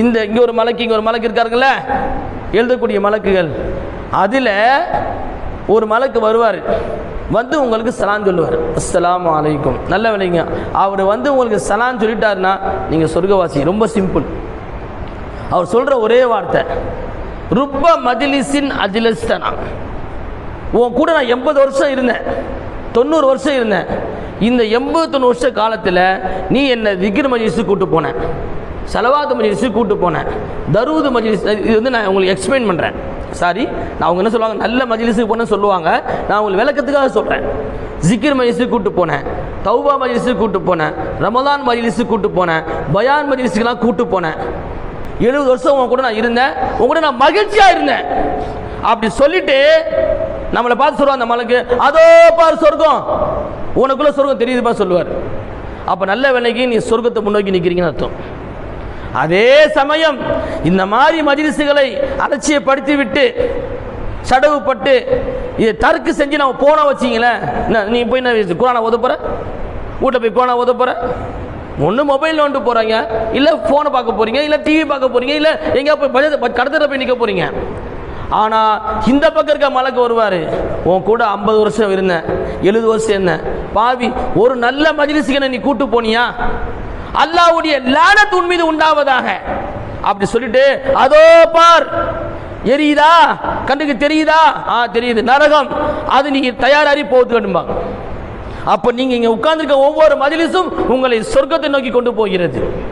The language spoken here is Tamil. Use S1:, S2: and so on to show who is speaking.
S1: இந்த இங்கே ஒரு மலக்கு இங்கே ஒரு மலக்கு இருக்காருங்கள? எழுதக்கூடிய மலக்குகள். அதில் ஒரு மலக்கு வருவார். வந்து உங்களுக்கு சலான் சொல்லுவார். அஸ்லாம் அலைக்கும். நல்ல விலைங்க. அவர் வந்து உங்களுக்கு சலான் சொல்லிட்டாருன்னா நீங்கள் சொர்க்கவாசி. ரொம்ப சிம்பிள். அவர் சொல்கிற ஒரே வார்த்தை. ருப்ப மதிலிசின் அஜிலஸ்தனா. உன் கூட நான் எண்பது வருஷம் இருந்தேன். தொண்ணூறு வருஷம் இருந்தேன். இந்த எண்பது தொண்ணூறு வருஷ காலத்தில் நீ என்னை திகிர் கூப்பிட்டு போனேன் செலவாத்து மஜிலிஸுக்கு கூப்பிட்டு போனேன். தருவது மஜிலிஸ் இது வந்து நான் உங்களுக்கு எக்ஸ்பிளைன் பண்ணுறேன் சாரி நான் அவங்க என்ன சொல்லுவாங்க? நல்ல மஜிலிஸுக்கு போனேன்னு சொல்லுவாங்க. நான் உங்களுக்கு விளக்கத்துக்காக சொல்கிறேன் ஜிக்கிர் மஜிலிஸுக்கு கூப்பிட்டு போனேன். தௌபா மஜிலிஸுக்கு கூப்பிட்டு போனேன். ரமலான் மஜிலிஸுக்கு கூப்பிட்டு போனேன். பயான் மஜிலிஸுக்கெல்லாம் கூப்பிட்டு போனேன். எழுபது வருஷம் உன் கூட நான் இருந்தேன். உன் கூட நான் மகிழ்ச்சியாக இருந்தேன். அப்படி சொல்லிட்டு நம்மளை பார்த்து சொல்லுவாங்க அந்த மலைக்கு அதோ பார் சொர்க்கம். உனக்குள்ள சொர்க்கம் தெரியுதுப்பா சொல்லுவார். அப்போ நல்ல வேலைக்கு நீ சொர்க்கத்தை முன்னோக்கி நிற்கிறீங்கன்னு அர்த்தம். அதே சமயம் இந்த மாதிரி மஜிலிசுகளை அலட்சியப்படுத்தி விட்டு சடவுப்பட்டு இதை தருக்கு செஞ்சு நம்ம போன வச்சிங்களேன். என்ன நீ போய் என்ன குரானை ஒதுப்புற வீட்டில் போய் குரானை ஒதுப்புற ஒன்று மொபைல் நோண்டு போகிறாங்க இல்லை ஃபோனை பார்க்க போகிறீங்க இல்லை டிவி பார்க்க போகிறீங்க இல்லை எங்கேயா போய் கடத்தல போய் நிற்க போகிறீங்க ஆனால் இந்த பக்கம் இருக்க மலைக்கு வருவார். உன் கூட ஐம்பது வருஷம் இருந்தேன் எழுபது வருஷம் இருந்தேன். பாவி ஒரு நல்ல மஜிலிசுக்கு நீ கூட்டு போனியா? அல்லாவுடைய லானத் உன் மீது உண்டாவதாக. அப்படி சொல்லிட்டு அதோ பார் எரியுதா? கண்ணுக்கு தெரியுதா? ஆ தெரியுது. நரகம். அது நீங்க தயாராகி போகுது அப்போ நீங்கள் இங்கே உட்கார்ந்துருக்க ஒவ்வொரு மதிலிசும் உங்களை சொர்க்கத்தை நோக்கி கொண்டு போகிறது.